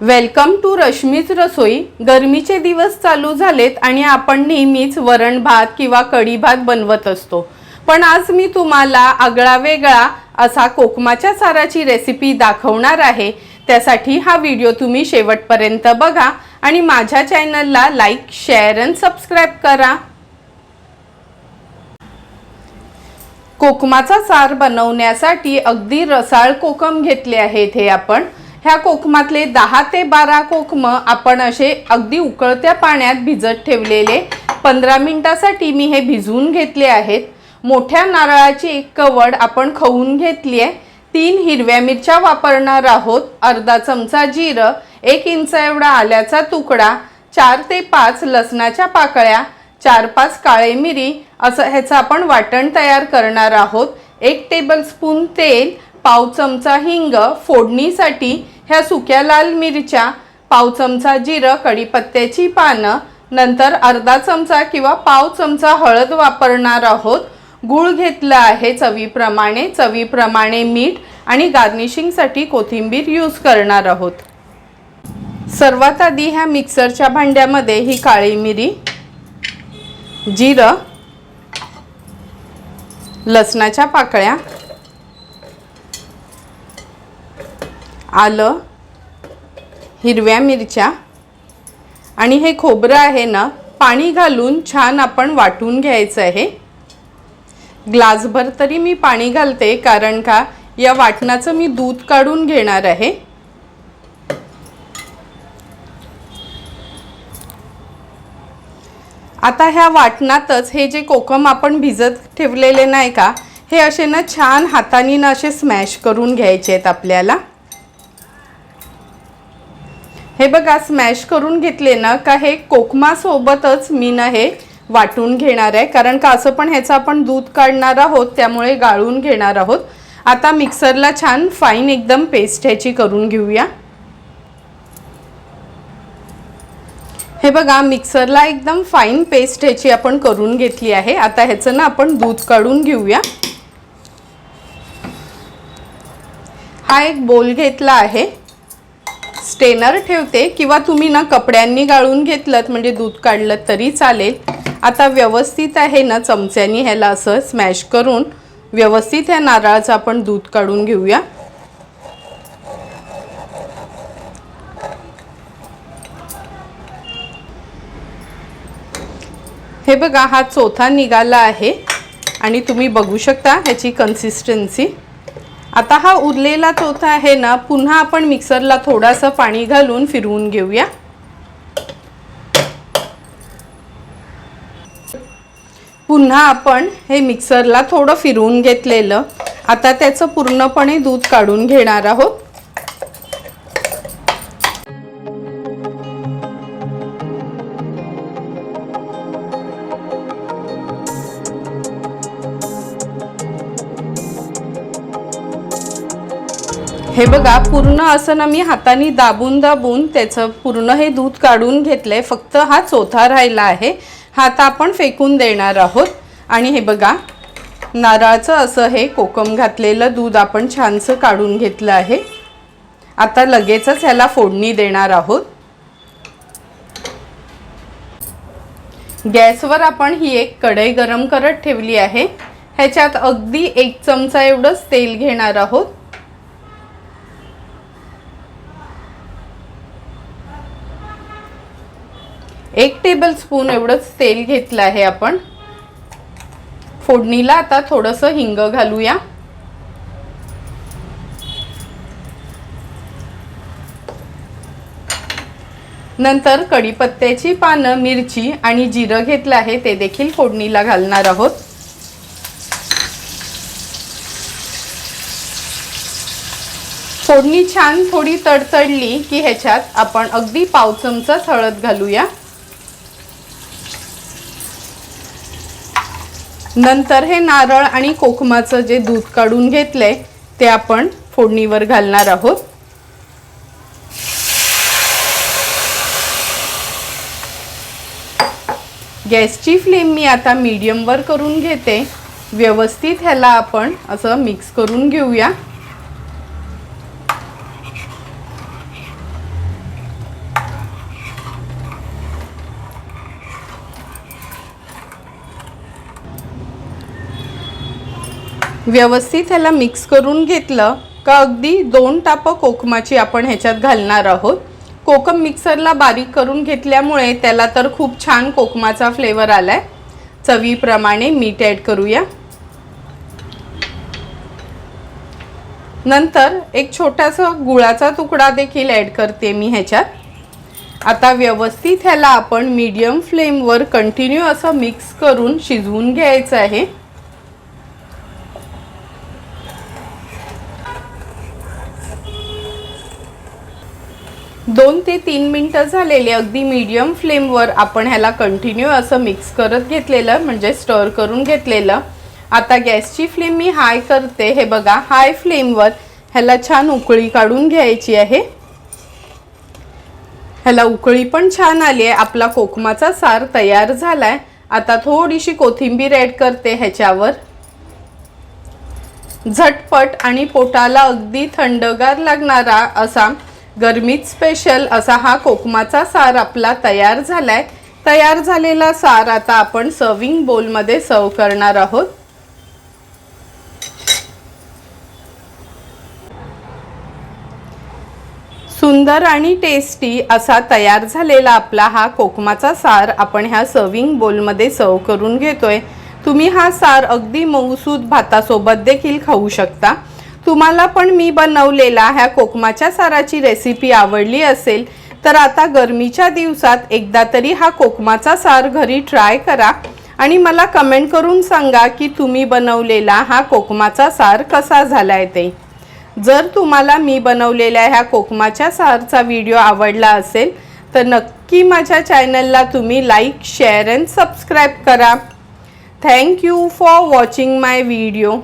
Welcome to रश्मीच रसोई. गरमीचे दिवस चालू झालेत आणि आपण नेहमीच वरण भात किंवा कढी भात बनवत असतो. पण आज मी तुम्हाला आगळा वेगळा असा कोकमाच्या साराची रेसिपी दाखवणार आहे. त्यासाठी हा व्हिडिओ तुम्ही शेवटपर्यंत बघा आणि माझ्या चॅनलला लाईक शेअर अँड सबस्क्राईब करा. कोकमाचा सार बनवण्यासाठी अगदी रसाळ कोकम घेतले आहेत हे आपण. ह्या कोकमातले दहा ते बारा कोकम आपण असे अगदी उकळत्या पाण्यात भिजत ठेवलेले पंधरा मिनिटासाठी मी हे भिजवून घेतले आहेत. मोठ्या नारळाची एक कवड आपण खवून घेतली आहे तीन हिरव्या मिरच्या वापरणार आहोत. अर्धा चमचा जिरं एक इंच एवढा आल्याचा तुकडा चार ते पाच लसणाच्या पाकळ्या चार पाच काळे मिरी असं ह्याचं आपण वाटण तयार करणार आहोत. एक टेबलस्पून तेल पाव चमचा हिंग फोडणीसाठी ह्या सुक्या लाल मिरच्या पाव चमचा जिरं कढीपत्त्याची पानं नंतर अर्धा चमचा किंवा पाव चमचा हळद वापरणार आहोत. गूळ घेतला आहे चवीप्रमाणे चवीप्रमाणे मीठ आणि गार्निशिंगसाठी कोथिंबीर यूज करणार आहोत. सर्वात आधी ह्या मिक्सरच्या भांड्यामध्ये ही काळी मिरी जिरं लसणाच्या पाकळ्या आलं हिरव्या मिरच्या आणि हे खोबरं आहे ना पाणी घालून छान आपण वाटून घ्यायचं आहे. ग्लासभर तरी मी पाणी घालते कारण का या वाटणाचं मी दूध काढून घेणार आहे. आता ह्या वाटणातच हे जे कोकम आपण भिजत ठेवलेले नाही का हे असे ना छान हाताने ना असे स्मॅश करून घ्यायचे आहेत आपल्याला. हे बघा स्मॅश करून घेतले ना का हे कोकमासोबतच मी ना हे वाटून घेणार आहे. कारण का असं पण ह्याचं आपण दूध काढणार आहोत त्यामुळे गाळून घेणार आहोत. आता मिक्सरला छान फाईन एकदम पेस्ट ह्याची करून घेऊया. हे बघा मिक्सरला एकदम फाईन पेस्ट ह्याची आपण करून घेतली आहे. आता ह्याचं ना आपण दूध काढून घेऊया. हा एक बोल घेतला आहे. स्टेनर ठेवते किंवा तुम्ही ना कपड्यांनी गाळून घेतलं म्हणजे दूध काढलं तरी चालेल. आता व्यवस्थित आहे ना चमच्यानी ह्याला असं स्मॅश करून व्यवस्थित ह्या नारळाचं आपण दूध काढून घेऊया. हे बघा हा चौथा निघाला आहे आणि तुम्ही बघू शकता ह्याची कन्सिस्टन्सी आता हा उरलेला चोथा आहे ना पुन्हा आपण मिक्सरला थोडासा पाणी घालून फिरवून घेऊया. पुन्हा आपण हे मिक्सरला थोडं फिरवून घेतलेलं. आता त्याचं पूर्णपणे दूध काढून घेणार आहोत. हे बघा पूर्ण असं ना मी हाताने दाबून दाबून त्याचं पूर्ण हे दूध काढून घेतलंय. फक्त हा चोथा राहिला आहे. हा आता आपण फेकून देणार आहोत. आणि हे बघा नारळाचं असं हे कोकम घातलेलं दूध आपण छानसं काढून घेतलं आहे. आता लगेचच ह्याला फोडणी देणार आहोत. गॅसवर आपण ही एक कढई गरम करत ठेवली आहे. ह्याच्यात अगदी एक चमचा एवढंच तेल घेणार आहोत. एक टेबल स्पून एवढंच तेल घेतलं आहे आपण. फोडणीला आता थोडंसं हिंग घालूया. नंतर कढीपत्त्याची पानं मिरची आणि जिरं घेतलं आहे ते देखील फोडणीला घालणार आहोत. फोडणी छान थोडी तडतडली की ह्याच्यात आपण अगदी पाव चमचाच हळद घालूया. नंतर हे नारळ आणि कोकमाचं जे दूध काढून घेतलंय ते आपण फोडणीवर घालणार आहोत. गॅसची फ्लेम मी आता मीडियमवर करून घेते. व्यवस्थित ह्याला आपण असं मिक्स करून घेऊया. व्यवस्थित ह्याला मिक्स करून घेतलं का अगदी दोन टापं कोकमाची आपण ह्याच्यात घालणार आहोत. कोकम मिक्सरला बारीक करून घेतल्यामुळे त्याला तर खूप छान कोकमाचा फ्लेवर आला आहे चवीप्रमाणे मीठ ॲड करूया. नंतर एक छोटासा गुळाचा तुकडा देखील ॲड करते मी ह्याच्यात. आता व्यवस्थित ह्याला आपण मीडियम फ्लेमवर कंटिन्यू असं मिक्स करून शिजवून घ्यायचं आहे. दोन ते तीन मिनटं झालेले अगदी मीडियम फ्लेमवर आपण ह्याला कंटिन्यू असं मिक्स करत घेतलेलं म्हणजे स्टर करून घेतलेलं. आता गॅसची फ्लेम मी हाय करते. हे बघा हाय फ्लेमवर ह्याला छान उकळी काढून घ्यायची आहे. ह्याला उकळी पण छान आली आहे. आपला कोकमाचा सार तयार झाला आहे आता थोडीशी कोथिंबीर ॲड करते ह्याच्यावर. झटपट आणि पोटाला अगदी थंडगार लागणारा असा गरमीत स्पेशल असा हा कोकमाचा सार आपला तयार झालाय. तयार झालेला सार आता आपण सर्विंग बोलमध्ये सर्व करणार आहोत. सुंदर आणि टेस्टी असा तयार झालेला आपला हा कोकमाचा सार आपण ह्या सर्विंग बोलमध्ये सर्व करून घेतोय. तुम्ही हा सार अगदी मऊसूद भातासोबत देखील खाऊ शकता. तुम्हाला पण मी बनवलेला ह्या कोकमाच्या साराची रेसिपी आवडली असेल तर आता गरमीच्या दिवसात एकदा तरी हा कोकमाचा सार घरी ट्राय करा आणि मला कमेंट करून सांगा की तुम्ही बनवलेला हा कोकमाचा सार कसा झालाय ते. जर तुम्हाला मी बनवलेल्या ह्या कोकमाच्या सारचा व्हिडिओ आवडला असेल तर नक्की माझ्या चॅनलला तुम्ही लाईक शेअर अँड सबस्क्राईब करा. Thank you for watching my video